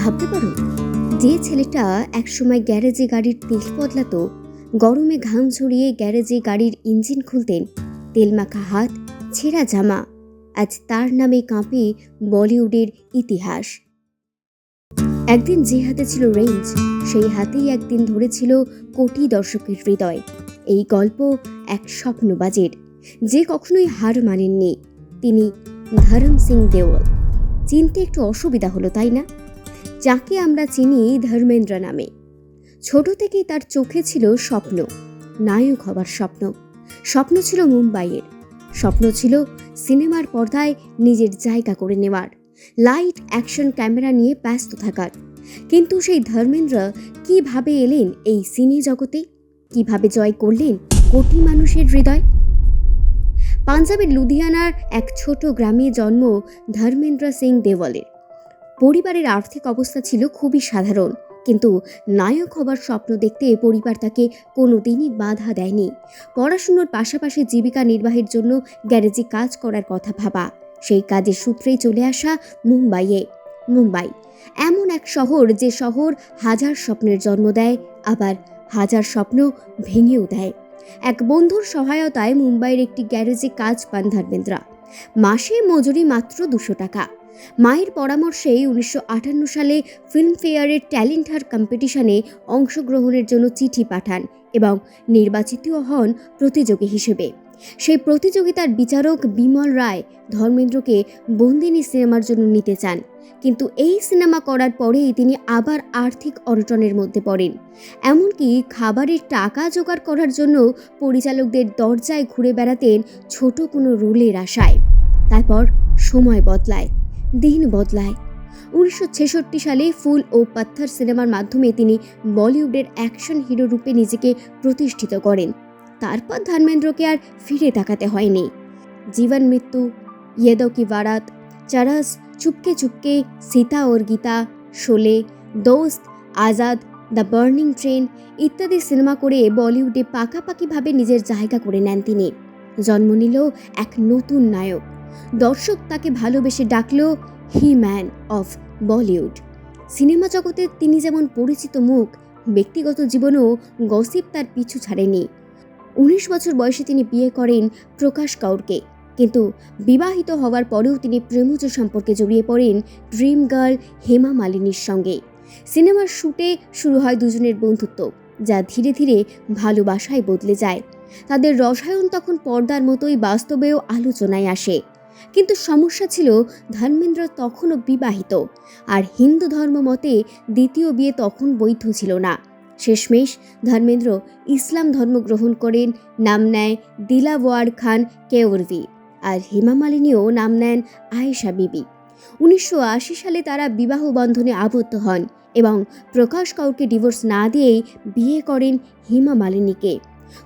ভাবতে পারো, যে ছেলেটা একসময় গ্যারেজে গাড়ির তেল বদলাতো, গরমে ঘাম ঝরিয়ে গ্যারেজে গাড়ির ইঞ্জিন খুলতেন, তেল মাখা হাত, ছেঁড়া জামা। আজ তার নামে কাঁপে বলিউডের ইতিহাস। একদিন যে হাতে ছিল রেঞ্জ, সেই হাতেই একদিন ধরেছিল কোটি দর্শকের হৃদয়। এই গল্প এক স্বপ্নবাজের, যে কখনোই হার মানেননি। তিনি ধরম সিং দেওয়াল চিনতে একটু অসুবিধা হলো, তাই না? যাকে আমরা চিনি ধর্মেন্দ্র নামে। ছোট থেকেই তার চোখে ছিল স্বপ্ন। নায়ক হবার স্বপ্ন। স্বপ্ন ছিল মুম্বাইয়ের। স্বপ্ন ছিল সিনেমার পর্দায় নিজের জায়গা করে নেওয়ার। লাইট, অ্যাকশন, ক্যামেরা নিয়ে ব্যস্ত থাকার। কিন্তু সেই ধর্মেন্দ্র কীভাবে এলেন এই সিনে জগতে? কীভাবে জয় করলেন কোটি মানুষের হৃদয়? পাঞ্জাবের লুধিয়ানার এক ছোট গ্রামে জন্ম ধর্মেন্দ্র সিং দেওয়ালের। পরিবারের আর্থিক অবস্থা ছিল খুবই সাধারণ, কিন্তু নায়ক হবার স্বপ্ন দেখতে পরিবার তাকে কোনোদিনই বাধা দেয়নি। পড়াশুনোর পাশাপাশি জীবিকা নির্বাহের জন্য গ্যারেজে কাজ করার কথা ভাবা, সেই কাজের সূত্রেই চলে আসা মুম্বাইয়ে। মুম্বাই, এমন এক শহর যে শহর হাজার স্বপ্নের জন্ম দেয়, আবার হাজার স্বপ্ন ভেঙেও দেয়। এক বন্ধুর সহায়তায় মুম্বাইয়ের একটি গ্যারেজে কাজ পান ধর্মেন্দ্রা। মাসে মজুরি মাত্র দুশো টাকা। মায়ের পরামর্শেই উনিশশো আটান্ন সালে ফিল্মফেয়ারের ট্যালেন্ট হার কম্পিটিশনে অংশগ্রহণের জন্য চিঠি পাঠান এবং নির্বাচিতও হন প্রতিযোগী হিসেবে। সেই প্রতিযোগিতার বিচারক বিমল রায় ধর্মেন্দ্রকে বন্দিনী সিনেমার জন্য নিতে চান, কিন্তু এই সিনেমা করার পরেই তিনি আবার আর্থিক অনটনের মধ্যে পড়েন। এমনকি খাবারের টাকা জোগাড় করার জন্য পরিচালকদের দরজায় ঘুরে বেড়াতেন ছোট কোনো রোলের আশায়। তারপর সময় বদলায়। দিন বদলায়। উনিশশো ছেষট্টি সালে ফুল ও পাত্থর সিনেমার মাধ্যমে তিনি বলিউডের অ্যাকশন হিরো রূপে নিজেকে প্রতিষ্ঠিত করেন। তারপর ধর্মেন্দ্রকে আর ফিরে তাকাতে হয়নি। জীবন মৃত্যু, ইয়েদো কি বারাত, চরস, চুপকে চুপকে সীতা ওর Geeta, Sholay, Dost, Azaad, The Burning Train ইত্যাদি সিনেমা করে বলিউডে পাকাপাকিভাবে নিজের জায়গা করে নেন তিনি। জন্ম নিল এক নতুন নায়ক। দর্শক তাকে ভালোবেসে ডাকল হি ম্যান অফ বলিউড। সিনেমা জগতে তিনি যেমন পরিচিত মুখ, ব্যক্তিগত জীবনেও গসিপ তার পিছু ছাড়েনি। উনিশ বছর বয়সে তিনি বিয়ে করেন প্রকাশ কাউরকে, কিন্তু বিবাহিত হওয়ার পরেও তিনি প্রেমজ সম্পর্কে জড়িয়ে পড়েন ড্রিম গার্ল হেমা মালিনীর সঙ্গে। সিনেমার শুটে শুরু হয় দুজনের বন্ধুত্ব, যা ধীরে ধীরে ভালোবাসায় বদলে যায়। তাদের রসায়ন তখন পর্দার মতোই বাস্তবেও আলোচনায় আসে। কিন্তু সমস্যা ছিল ধর্মেন্দ্র তখনও বিবাহিত, আর হিন্দু ধর্ম মতে দ্বিতীয় বিয়ে তখন বৈধ ছিল না। শেষমেশ ধর্মেন্দ্র ইসলাম ধর্ম গ্রহণ করেন, নাম নেয় দিলাওয়ার খান কেওরভি আর হেমা মালিনীও নাম নেন আয়েশা বিবি। উনিশশো আশি সালে তারা বিবাহ বন্ধনে আবদ্ধ হন এবং প্রকাশ কাউকে ডিভোর্স না দিয়েই বিয়ে করেন হেমা মালিনীকে।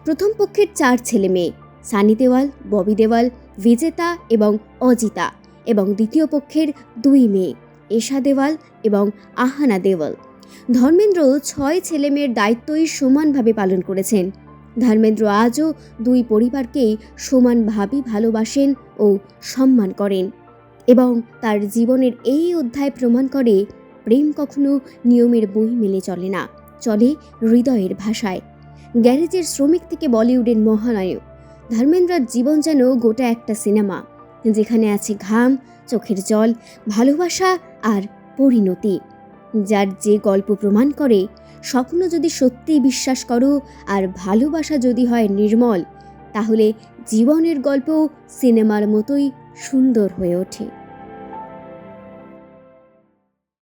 প্রথম পক্ষের চার ছেলে মেয়ে, সানি দেওয়াল, ববি দেওয়াল বিজেতা এবং অজিতা এবং দ্বিতীয় পক্ষের দুই মেয়ে, এশা দেওয়াল এবং আহানা দেওয়াল। ধর্মেন্দ্র ছয় ছেলে মেয়ের দায়িত্বই সমানভাবে পালন করেছেন। ধর্মেন্দ্র আজও দুই পরিবারকেই সমানভাবে ভালোবাসেন ও সম্মান করেন এবং তার জীবনের এই অধ্যায় প্রমাণ করে প্রেম কখনো নিয়মের বই মেলে চলে না, চলে হৃদয়ের ভাষায়। গ্যারেজের শ্রমিক থেকে বলিউডের মহানায়ক ধর্মেন্দ্রার জীবন যেন গোটা একটা সিনেমা, যেখানে আছে ঘাম, চোখের জল, ভালোবাসা আর পরিণতি। যার যে গল্প প্রমাণ করে, স্বপ্ন যদি সত্যিই বিশ্বাস করো আর ভালোবাসা যদি হয় নির্মল, তাহলে জীবনের গল্প সিনেমার মতোই সুন্দর হয়ে ওঠে।